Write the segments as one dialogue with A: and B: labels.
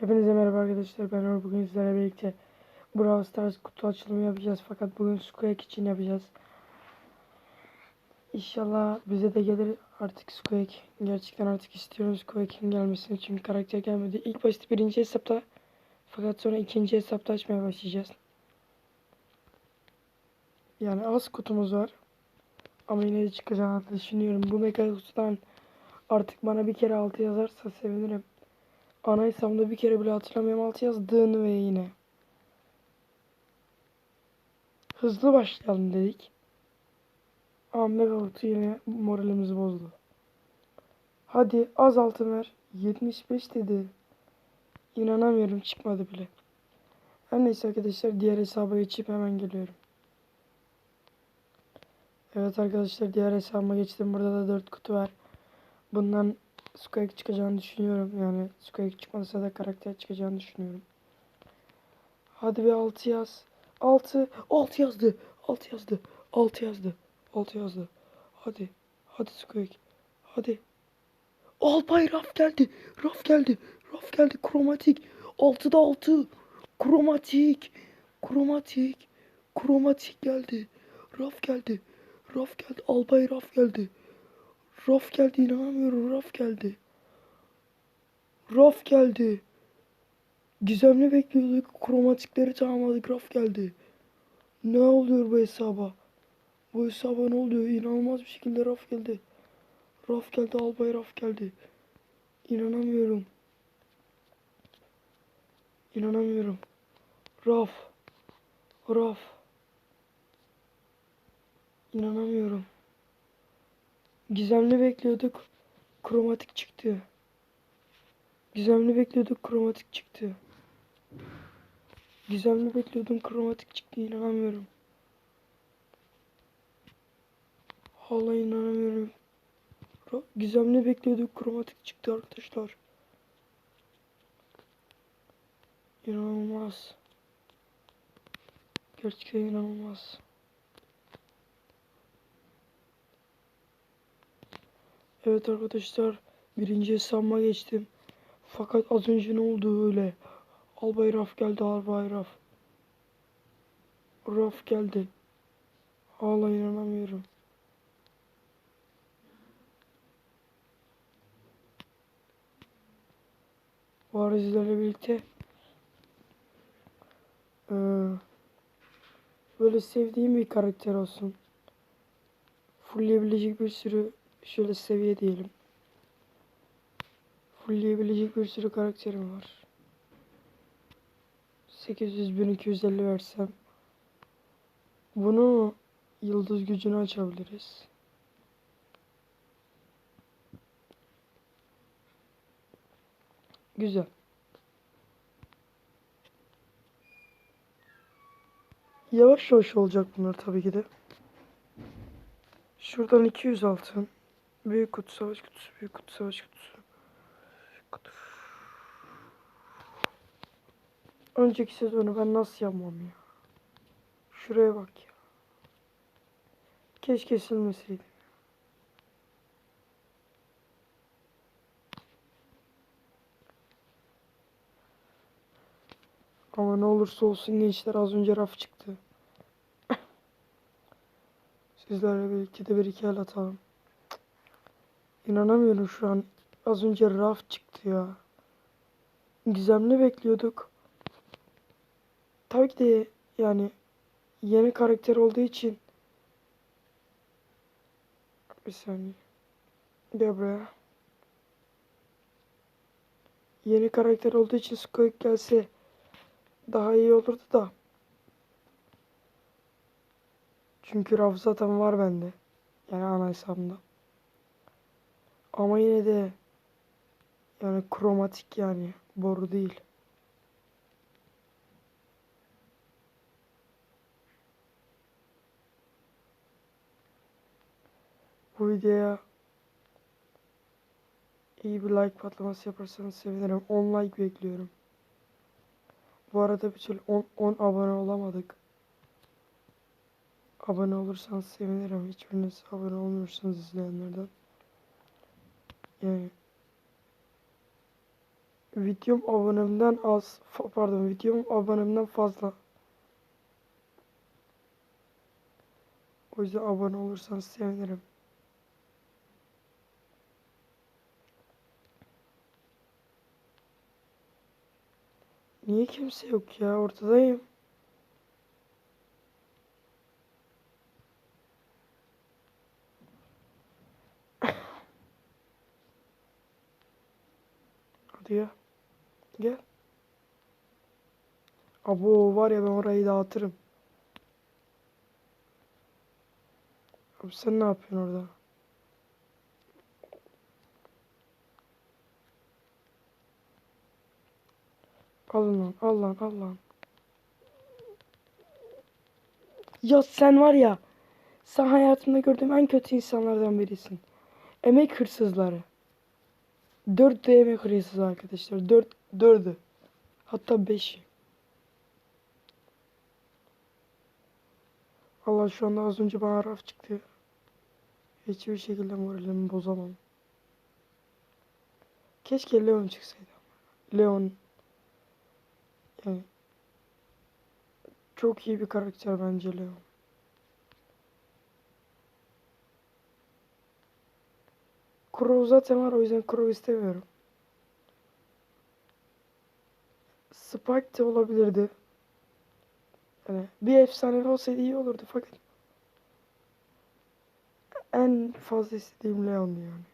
A: Hepinize merhaba arkadaşlar. Ben Uğur. Bugün sizlerle birlikte Brawl Stars kutu açılımı yapacağız. Fakat bugün Squeak için yapacağız. İnşallah bize de gelir artık Squeak. Gerçekten artık istiyorum Squeak'in gelmesini. Çünkü karakter gelmedi. İlk başta birinci hesapta fakat sonra ikinci hesapta açmaya başlayacağız. Yani az kutumuz var. Ama yine de çıkacağını düşünüyorum. Bu mega kutudan artık bana bir kere altı yazarsa sevinirim. Ana hesabımda bir kere bile hatırlamıyorum altı yazdığını ve yine. Hızlı başlayalım dedik. Ama kutu yine moralimizi bozdu. Hadi az altın ver. 75 dedi. İnanamıyorum çıkmadı bile. Her neyse arkadaşlar diğer hesaba geçip hemen geliyorum. Evet arkadaşlar diğer hesabıma geçtim. Burada da 4 kutu var. Bundan Squeak çıkacağını düşünüyorum. Yani Squeak çıkmasa da karakter çıkacağını düşünüyorum. Hadi bir 6 yaz. 6. 6 yazdı. 6 yazdı. 6 yazdı. 6 yazdı. Hadi. Hadi Squeak. Hadi. Alpay raf geldi. Raf geldi. Raf geldi. Kromatik. 6'da 6. Kromatik. Kromatik. Kromatik geldi. Raf geldi. Raf geldi. Albay raf geldi. Raf geldi inanamıyorum. Raf geldi. Raf geldi. Gizemli bekliyorduk. Kromatikleri tamamladık. Raf geldi. Ne oluyor bu hesaba? Bu hesaba ne oluyor? İnanılmaz bir şekilde raf geldi. Raf geldi. Albay raf geldi. İnanamıyorum. İnanamıyorum. Raf. Raf. İnanamıyorum. Gizemli bekliyorduk. Kromatik çıktı. Gizemli bekliyorduk. Kromatik çıktı. Gizemli bekliyordum. Kromatik çıktı. İnanamıyorum. Hala inanamıyorum. Gizemli bekliyorduk. Kromatik çıktı arkadaşlar. İnanılmaz. Gerçekten inanılmaz. Evet arkadaşlar birinci hesabıma geçtim. Fakat az önce ne oldu öyle? Albay Raf geldi Albay Raf. Raf geldi. Hala inanamıyorum. Sizlerle birlikte eee, böyle sevdiğim bir karakter olsun. Fullleyebilecek bir sürü şöyle seviye diyelim. Fullleyebilecek bir sürü karakterim var. 800 1250 versem bunu yıldız gücünü açabiliriz. Güzel. Yavaş yavaş olacak bunlar tabii ki de. Şuradan 200 altın. Büyük kutu, savaş kutusu, büyük kutu, savaş kutusu. Kutu. Önceki sezonu ben nasıl yapmam ya? Şuraya bak ya. Keşke silmeseydim. Ama ne olursa olsun gençler az önce raf çıktı. Sizlerle birlikte de bir iki el atalım. İnanamıyorum şu an. Az önce raf çıktı ya. Gizemli bekliyorduk. Tabii ki de yani yeni karakter olduğu için bir saniye. Gel buraya. Yeni karakter olduğu için Squeak gelse daha iyi olurdu da. Çünkü raf zaten var bende. Yani ana hesabımda. Ama yine de yani kromatik yani boru değil. Bu videoya iyi bir like patlaması yaparsanız sevinirim. 10 like bekliyorum. Bu arada bir türlü 10, 10 abone olamadık. Abone olursanız sevinirim. Hiçbiriniz abone olmuyorsunuz izleyenlerden. Yani Videom abonemden az. Pardon videom abonemden fazla. O yüzden abone olursanız sevinirim. Niye kimse yok ya? Ortadayım. Hadi ya. Gel. Abo var ya ben orayı dağıtırım. Abi sen ne yapıyorsun orada? Al lan, al lan, al lan. Ya sen var ya, sen hayatımda gördüğüm en kötü insanlardan birisin. Emek hırsızları. Dört de emek hırsızı arkadaşlar. Dört, dördü. Hatta beşi. Allah şu anda az önce bana raf çıktı. Hiçbir şekilde moralimi bozamam. Keşke Leon çıksaydı. Leon yani çok iyi bir karakter bence Leon. Crow zaten var o yüzden Crow istemiyorum. Spike de olabilirdi. Yani bir efsanevi olsaydı iyi olurdu fakat en fazla istediğim Leon yani.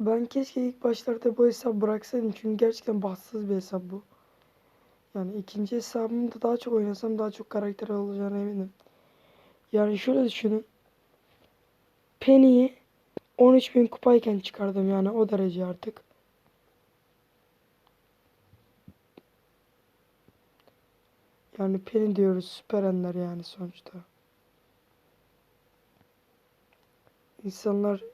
A: Ben keşke ilk başlarda bu hesap bıraksaydım çünkü gerçekten bahtsız bir hesap bu. Yani ikinci hesabımda daha çok oynasam daha çok karakter alacağına eminim. Yani şöyle düşünün. Penny'yi 13.000 kupayken çıkardım yani o derece artık. Yani Penny diyoruz süper ender yani sonuçta. İnsanlar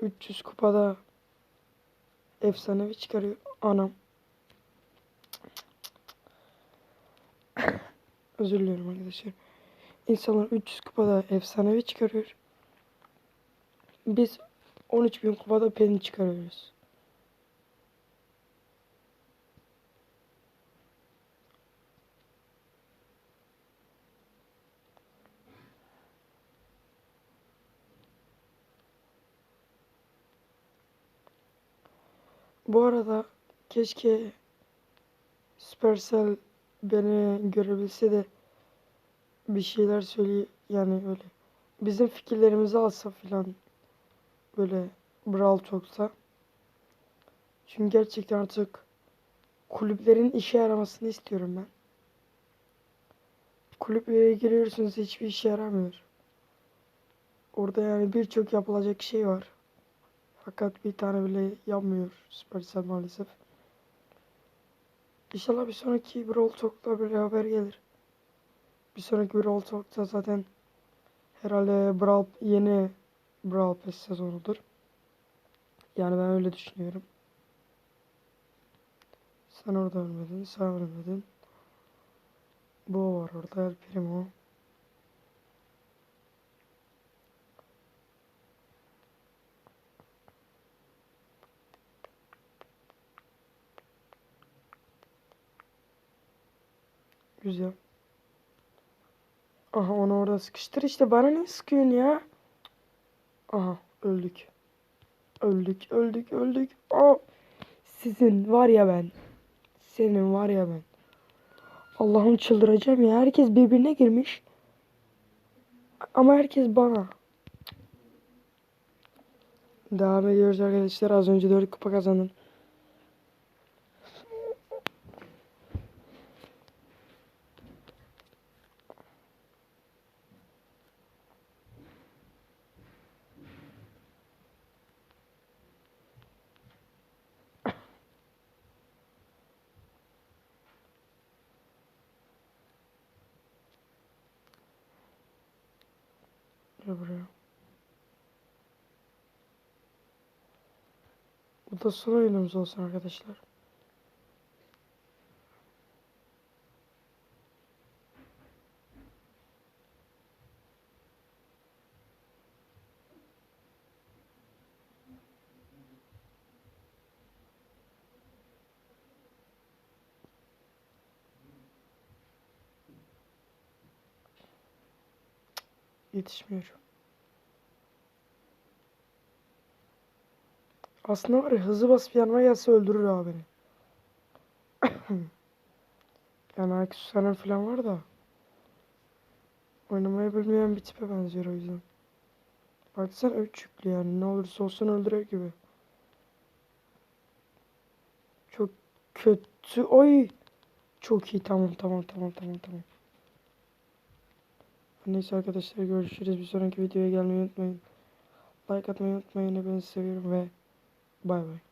A: 300 kupada efsanevi çıkarıyor. Anam. Özür diliyorum arkadaşlar. İnsanlar 300 kupada efsanevi çıkarıyor. Biz 13.000 kupada Penny çıkarıyoruz. Bu arada keşke Supercell beni görebilse de bir şeyler söyleye yani öyle bizim fikirlerimizi alsa filan böyle Brawl Talk'ta. Çünkü gerçekten artık kulüplerin işe yaramasını istiyorum ben. Kulüplere giriyorsunuz hiçbir işe yaramıyor. Orada yani birçok yapılacak şey var. Fakat bir tane bile yapmıyor Supercell maalesef. İnşallah bir sonraki Brawl Talk'la beraber gelir. Bir sonraki Brawl Talk'ta zaten herhalde Brawl yeni Brawl Pass sezonudur. Yani ben öyle düşünüyorum. Sen orada ölmedin, sen ölmedin. Bu var orada El Primo. Güzel. Aha onu orada sıkıştır işte bana ne sıkıyorsun ya? Aha öldük. Öldük öldük öldük. Aa, sizin var ya ben. Senin var ya ben. Allah'ım çıldıracağım ya. Herkes birbirine girmiş. Ama herkes bana. Devam ediyoruz arkadaşlar. Az önce 4 kupa kazandım. Buraya. Bu da son oyunumuz olsun arkadaşlar. Yetişmiyor. Aslında var ya hızlı basıp yanıma gelse öldürür abi beni. yani aksesuarlar falan var da. Oynamayı bilmeyen bir tipe benziyor o yüzden. Baksana üç yüklü yani ne olursa olsun öldürür gibi. Çok kötü. Oy. Çok iyi tamam tamam tamam tamam tamam. Neyse arkadaşlar görüşürüz. Bir sonraki videoya gelmeyi unutmayın. Like atmayı unutmayın. Hepinizi seviyorum ve bay bay.